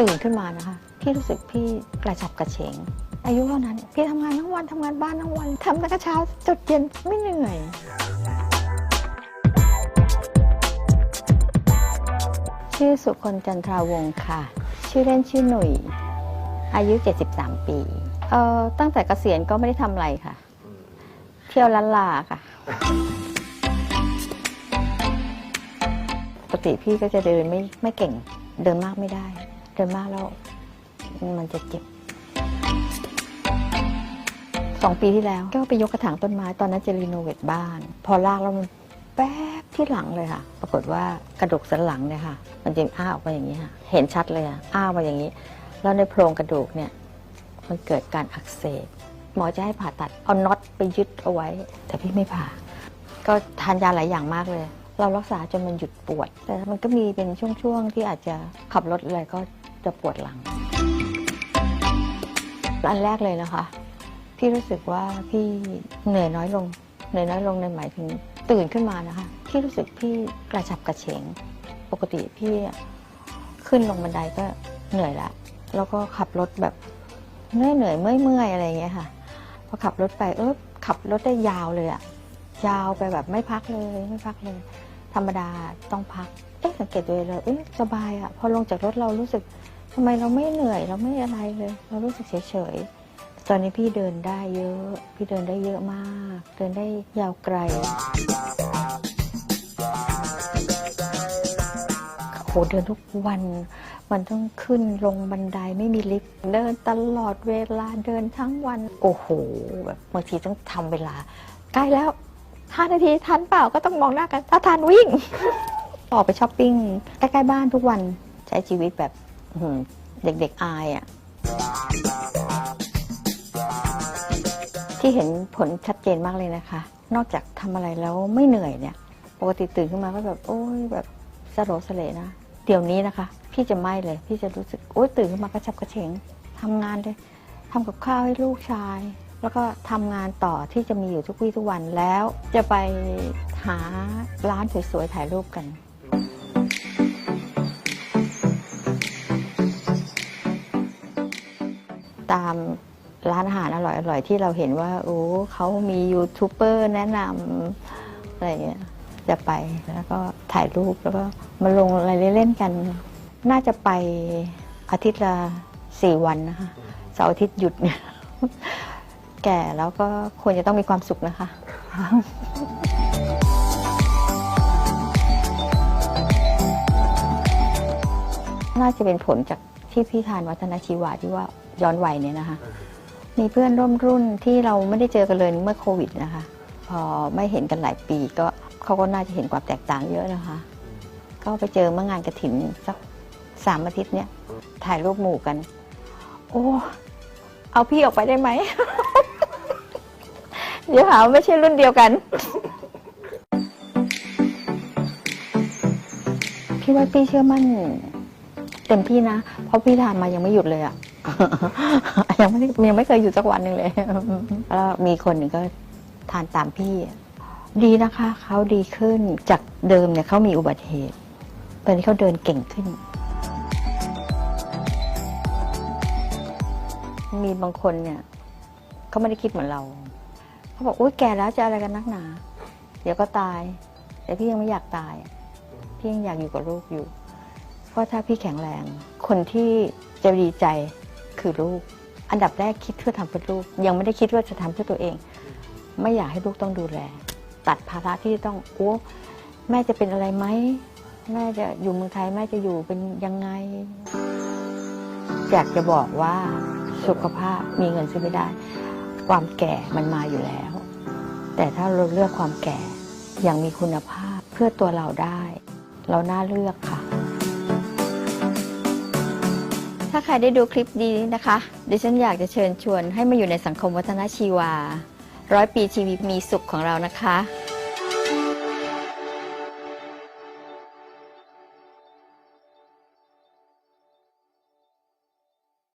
ตื่นขึ้นมานะคะ พี่รู้สึกพี่กระฉับกระเฉง อายุเท่านั้น พี่ทำงานทั้งวันทำงานบ้านทั้งวันทำตั้งแต่เช้าจนเย็นไม่เหนื่อยชื่อสุคนจันทราวงศ์ค่ะ ชื่อเล่นชื่อหนุ่ย อายุ 73 ปี เอ่อ ตั้งแต่เกษียณก็ไม่ได้ทำอะไรค่ะ เที่ยวลันลาค่ะ ปกติพี่ก็จะเดินไม่ไม่เก่ง เดินมากไม่ได้ เดินมากแล้ว มันจะเจ็บสองปีที่แล้วก็ไปยกกระถางต้นไม้ตอนนั้นจะรีโนเวทบ้าน พอลากแล้วมันแป๊บที่หลังเลยค่ะ ปรากฏว่ากระดูกสันหลังเนี่ยค่ะ มันจะอ้าออกมาอย่างนี้ค่ะ เห็นชัดเลยอะอ้ามาอย่างนี้ แล้วในโพรงกระดูกเนี่ย มันเกิดการอักเสบหมอจะให้ผ่าตัดเอาน็อตไปยึดเอาไว้ แต่พี่ไม่ผ่า ก็ทานยาหลายอย่างมากเลย เรารักษาจนมันหยุดปวด แต่มันก็มีเป็นช่วงๆที่อาจจะขับรถอะไรก็ จะปวดหลัง อันแรกเลยนะคะ พี่รู้สึกว่าพี่เหนื่อยน้อยลง เหนื่อยน้อยลงในหมายถึงตื่นขึ้นมานะคะ พี่รู้สึกพี่กระฉับกระเฉง ปกติพี่ขึ้นลงบันไดก็เหนื่อยละ แล้วก็ขับรถแบบเหนื่อยเหนื่อยเมื่อยเมื่อยอะไรอย่างเงี้ยค่ะ พอขับรถไปเออขับรถได้ยาวเลยอะยาวไปแบบไม่พักเลยไม่พักเลย ธรรมดาต้องพัก สังเกตตัวเองเลยเอ๊ะสบายอะพอลงจากรถเรารู้สึกทำไมเราไม่เหนื่อยเราไม่อะไรเลย เรารู้สึกเฉยๆตอนนี้พี่เดินได้เยอะ พี่เดินได้เยอะมาก เดินได้ยาวไกลโหเดินทุกวัน มันต้องขึ้นลงบันไดไม่มีลิฟต์เดินตลอดเวลาเดินทั้งวัน โอ้โหแบบบางทีต้องทำเวลา ใกล้แล้วห้านาทีทันเปล่าก็ต้องมองหน้ากัน ถ้าทันวิ่ง ออกไปช้อปปิ้งใกล้ๆบ้านทุกวันใช้ชีวิตแบบเด็กๆอายอะ่ะที่เห็นผลชัดเจนมากเลยนะคะ นอกจากทำอะไรแล้วไม่เหนื่อยเนี่ย ปกติตื่นขึ้นมาก็แบบ โอ้ยแบบสโลสเลนะ เดี๋ยวนี้นะคะ พี่จะไม่เลย พี่จะรู้สึก โอ้ยตื่นขึ้นมากระฉับกระเฉงทำงานเลยทำกับข้าวให้ลูกชาย แล้วก็ทำงานต่อที่จะมีอยู่ทุกวี่ทุกวันแล้ว จะไปหาร้านสวยๆถ่ายรูปกัน ตามร้านอาหารอร่อยๆ ที่เราเห็นว่า โอ้เขามียูทูบเบอร์แนะนำอะไรเงี้ยจะไปแล้วก็ถ่ายรูปแล้วก็มาลงอะไรเล่นๆกัน น่าจะไปอาทิตย์ละสี่วันนะคะเสาร์อาทิตย์หยุดเนี่ยแก่แล้วก็ควรจะต้องมีความสุขนะคะน่าจะเป็นผลจาก ที่พี่ทานวัฒนชีวาที่ว่าย้อนวัยเนี่ยนะคะ มีเพื่อนร่วมรุ่นที่เราไม่ได้เจอกันเลยเมื่อโควิดนะคะ พอไม่เห็นกันหลายปีก็เขาก็น่าจะเห็นความแตกต่างเยอะนะคะ ก็ไปเจอเมื่องานกระถินสักสามอาทิตย์เนี่ยถ่ายรูปหมู่กัน โอ้เอาพี่ออกไปได้ไหม เดี๋ยวหาว่าไม่ใช่รุ่นเดียวกัน พี่ว่าพี่เชื่อมั่น เต็มที่นะ เพราะพี่ทำมายังไม่หยุดเลยอะ ยังไม่ได้ยังไม่เคยหยุดสักวันหนึ่งเลย แล้วมีคนหนึ่งก็ทานตามพี่อะดีนะคะเขาดีขึ้นจากเดิมเนี่ยเขามีอุบัติเหตุ ตอนนี้เขาเดินเก่งขึ้น มีบางคนเนี่ยเขาไม่ได้คิดเหมือนเราเขาบอกอุ้ยแก่แล้วจะอะไรกันนักหนา เดี๋ยวก็ตาย แต่พี่ยังไม่อยากตาย พี่ยังอยากอยู่กับลูกอยู่ เพราะถ้าพี่แข็งแรง คนที่จะดีใจคือลูก อันดับแรกคิดเพื่อทำเพื่อลูก ยังไม่ได้คิดว่าจะทำเพื่อตัวเอง ไม่อยากให้ลูกต้องดูแล ตัดภาระที่ต้องโอ้แม่จะเป็นอะไรไหมแม่จะอยู่เมืองไทยแม่จะอยู่เป็นยังไง อยากจะบอกว่าสุขภาพมีเงินซื้อไม่ได้ ความแก่มันมาอยู่แล้ว แต่ถ้าเราเลือกความแก่อย่างมีคุณภาพเพื่อตัวเราได้ เราน่าเลือกค่ะ ถ้าใครได้ดูคลิปดีนะคะ ดิฉันอยากจะเชิญชวนให้มาอยู่ในสังคมวัฒนชีวา ร้อยปีชีวิตมีสุขของเรานะคะ